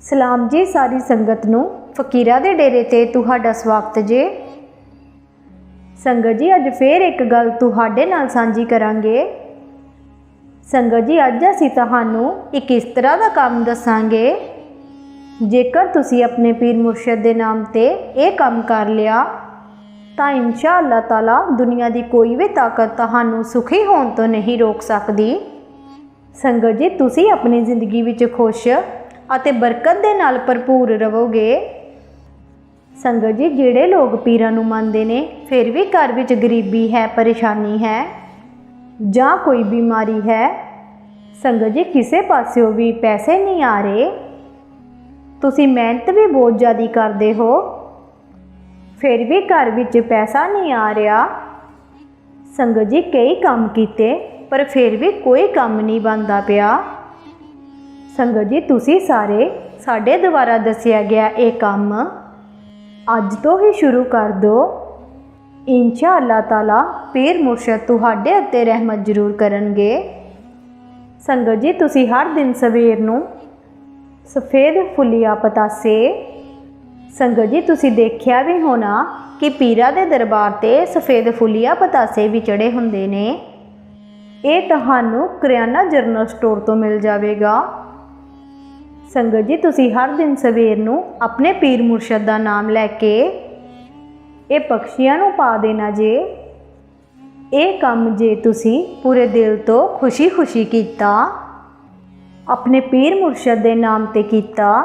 ਸਲਾਮ ਜੀ ਸਾਰੀ ਸੰਗਤ ਨੂੰ। ਫਕੀਰਾਂ ਦੇ ਡੇਰੇ ਤੇ ਤੁਹਾਡਾ ਸਵਾਗਤ ਜੇ। ਸੰਗਤ ਜੀ, ਅੱਜ ਫੇਰ ਇੱਕ ਗੱਲ ਤੁਹਾਡੇ ਨਾਲ ਸਾਂਝੀ ਕਰਾਂਗੇ। ਸੰਗਤ ਜੀ, ਅੱਜ ਅਸੀਂ ਤੁਹਾਨੂੰ ਇੱਕ ਇਸ ਤਰ੍ਹਾਂ ਦਾ ਕੰਮ ਦੱਸਾਂਗੇ। ਜੇਕਰ ਤੁਸੀਂ ਆਪਣੇ ਪੀਰ ਮੁਰਸ਼ਿਦ ਦੇ ਨਾਮ ਤੇ ਇਹ ਕੰਮ ਕਰ ਲਿਆ, ਤਾਂ ਇਨਸ਼ਾ ਅੱਲਾਹ ਤਾਲਾ ਦੁਨੀਆ ਦੀ ਕੋਈ ਵੀ ਤਾਕਤ ਤੁਹਾਨੂੰ ਸੁਖੀ ਹੋਣ ਤੋਂ ਨਹੀਂ ਰੋਕ ਸਕਦੀ। ਸੰਗਤ ਜੀ, ਤੁਸੀਂ ਆਪਣੀ ਜ਼ਿੰਦਗੀ ਵਿੱਚ ਖੁਸ਼ ਅਤੇ ਬਰਕਤ ਦੇ ਨਾਲ ਭਰਪੂਰ ਰਹੋਗੇ ਸੰਗਤ ਜੀ, ਜਿਹੜੇ ਲੋਕ ਪੀਰਾਂ ਨੂੰ ਮੰਨਦੇ ਨੇ, ਫਿਰ ਵੀ ਘਰ ਵਿੱਚ ਗਰੀਬੀ ਹੈ, ਪਰੇਸ਼ਾਨੀ ਹੈ ਜਾਂ ਕੋਈ ਬਿਮਾਰੀ ਹੈ, ਸੰਗਤ ਜੀ, ਕਿਸੇ ਪਾਸਿਓਂ ਵੀ ਪੈਸੇ ਨਹੀਂ ਆ ਰਹੇ। ਤੁਸੀਂ ਮਿਹਨਤ ਵੀ ਬਹੁਤ ਜ਼ਿਆਦਾ ਕਰਦੇ ਹੋ। ਫਿਰ ਵੀ ਘਰ ਵਿੱਚ ਪੈਸਾ ਨਹੀਂ ਆ ਰਿਹਾ। ਸੰਗਤ ਜੀ, ਕਈ ਕੰਮ ਕੀਤੇ, ਪਰ ਫਿਰ ਵੀ ਕੋਈ ਕੰਮ ਨਹੀਂ ਬਣਦਾ ਪਿਆ। ਸੰਗਤ ਜੀ, ਤੁਸੀਂ ਸਾਰੇ ਸਾਡੇ ਦੁਆਰਾ ਦੱਸਿਆ ਗਿਆ ਇਹ ਕੰਮ ਅੱਜ ਤੋਂ ਹੀ ਸ਼ੁਰੂ ਕਰ ਦਿਓ। ਇਨਸ਼ਾ ਅੱਲਾਹ ਤਾਲਾ ਪੀਰ ਮੁਰਸ਼ਦ ਤੁਹਾਡੇ ਉੱਤੇ ਰਹਿਮਤ ਜ਼ਰੂਰ ਕਰਨਗੇ। ਸੰਗਤ ਜੀ, ਤੁਸੀਂ ਹਰ ਦਿਨ ਸਵੇਰ ਨੂੰ ਸਫੇਦ ਫੁੱਲੀਆ ਪਤਾਸੇ, ਸੰਗਤ ਜੀ, ਤੁਸੀਂ ਦੇਖਿਆ ਵੀ ਹੋਣਾ ਕਿ ਪੀਰਾ ਦੇ ਦਰਬਾਰ ਤੇ ਸਫੇਦ ਫੁੱਲੀਆ ਪਤਾਸੇ ਵੀ ਚੜੇ ਹੁੰਦੇ ਨੇ। ਇਹ ਤੁਹਾਨੂੰ ਕਰਿਆਨਾ ਜਰਨਲ ਸਟੋਰ ਤੋਂ ਮਿਲ ਜਾਵੇਗਾ। ਸੰਗਤ ਜੀ, ਤੁਸੀਂ ਹਰ ਦਿਨ ਸਵੇਰ ਨੂੰ ਆਪਣੇ ਪੀਰ ਮੁਰਸ਼ਦ ਦਾ ਨਾਮ ਲੈ ਕੇ ਇਹ ਪੰਛੀਆਂ ਨੂੰ ਪਾ ਦੇਣਾ ਜੇ। ਇਹ ਕੰਮ ਜੇ ਤੁਸੀਂ ਪੂਰੇ ਦਿਲ ਤੋਂ ਖੁਸ਼ੀ-ਖੁਸ਼ੀ ਕੀਤਾ, ਆਪਣੇ ਪੀਰ ਮੁਰਸ਼ਦ ਦੇ ਨਾਮ ਤੇ ਕੀਤਾ,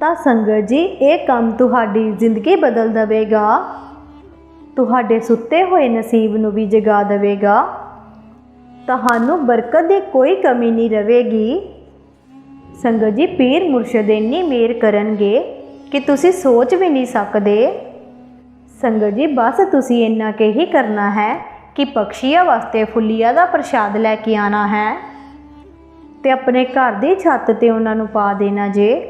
ਤਾਂ ਸੰਗਤ ਜੀ, ਇਹ ਕੰਮ ਤੁਹਾਡੀ ਜ਼ਿੰਦਗੀ ਬਦਲ ਦੇਵੇਗਾ। ਤੁਹਾਡੇ ਸੁੱਤੇ ਹੋਏ ਨਸੀਬ ਨੂੰ ਵੀ ਜਗਾ ਦੇਵੇਗਾ। ਤੁਹਾਨੂੰ ਬਰਕਤ ਦੀ ਕੋਈ ਕਮੀ ਨਹੀਂ ਰਹੇਗੀ। ਸੰਗਤ ਜੀ, ਪੀਰ ਮੁਰਸ਼ਦ ਇੰਨੀ ਮਿਹਰ ਕਰਨਗੇ ਕਿ ਤੁਸੀਂ ਸੋਚ ਵੀ ਨਹੀਂ ਸਕਦੇ। ਸੰਗਤ ਜੀ, ਬਸ ਤੁਸੀਂ ਇੰਨਾ ਕੇ ਹੀ ਕਰਨਾ ਹੈ ਕਿ ਪਕਸ਼ੀਆਂ ਵਾਸਤੇ ਫੁੱਲੀਆਂ ਦਾ ਪ੍ਰਸ਼ਾਦ ਲੈ ਕੇ ਆਣਾ ਹੈ। ਤੇ ਆਪਣੇ ਘਰ ਦੀ ਛੱਤ ਤੇ ਉਹਨਾਂ ਨੂੰ ਪਾ ਦੇਣਾ ਜੇ।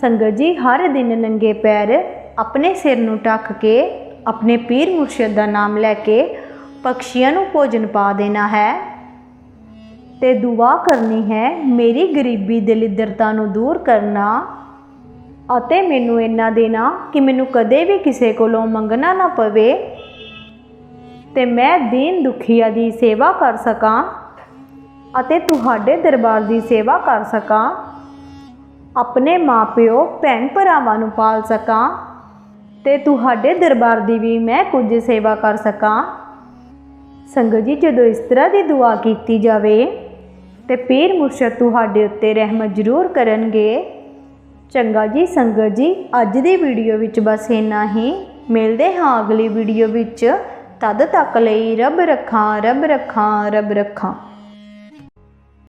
ਸੰਗਤ ਜੀ, ਹਰ ਦਿਨ ਨੰਗੇ ਪੈਰ ਆਪਣੇ ਸਿਰ ਨੂੰ ਢੱਕ ਕੇ ਆਪਣੇ ਪੀਰ ਮੁਰਸ਼ਦ ਦਾ ਨਾਮ ਲੈ ਕੇ ਪਕਸ਼ੀਆਂ ਨੂੰ ਭੋਜਨ ਪਾ ਦੇਣਾ ਹੈ। ਤੇ ਦੁਆ ਕਰਨੀ ਹੈ, ਮੇਰੀ ਗਰੀਬੀ ਦਲਿੱਦਰਤਾ ਨੂੰ ਦੂਰ ਕਰਨਾ ਅਤੇ ਮੈਨੂੰ ਇੰਨਾ ਦੇਣਾ ਕਿ ਮੈਨੂੰ ਕਦੇ ਵੀ ਕਿਸੇ ਕੋਲੋਂ ਮੰਗਣਾ ਨਾ ਪਵੇ ਤੇ ਮੈਂ ਦੀਨ ਦੁਖੀਆ ਦੀ ਸੇਵਾ ਕਰ ਸਕਾਂ ਅਤੇ ਤੁਹਾਡੇ ਦਰਬਾਰ ਦੀ ਸੇਵਾ ਕਰ ਸਕਾਂ, ਆਪਣੇ ਮਾਪਿਓ ਭੈਣ ਭਰਾਵਾਂ ਨੂੰ ਪਾਲ ਸਕਾਂ ਤੇ ਤੁਹਾਡੇ ਦਰਬਾਰ ਦੀ ਵੀ ਮੈਂ ਕੁਝ ਸੇਵਾ ਕਰ ਸਕਾਂ। ਸੰਗਤ ਜੀ, ਜਦੋਂ ਇਸ ਤਰ੍ਹਾਂ ਦੀ ਦੁਆ ਕੀਤੀ ਜਾਵੇ ਤੇ ਪੀਰ ਮੁਰਸ਼ਦ ਤੁਹਾਡੇ ਉੱਤੇ ਰਹਿਮਤ ਜ਼ਰੂਰ ਕਰਨਗੇ। ਚੰਗਾ ਜੀ, ਸੰਗਤ ਜੀ, ਅੱਜ ਦੀ ਵੀਡੀਓ ਵਿੱਚ ਬਸ ਇੰਨਾ ਹੀ। ਮਿਲਦੇ ਹਾਂ ਅਗਲੀ ਵੀਡੀਓ ਵਿੱਚ। ਤਦ ਤੱਕ ਲਈ ਰੱਬ ਰੱਖਾਂ ਰੱਬ ਰੱਖਾਂ ਰੱਬ ਰੱਖਾਂ।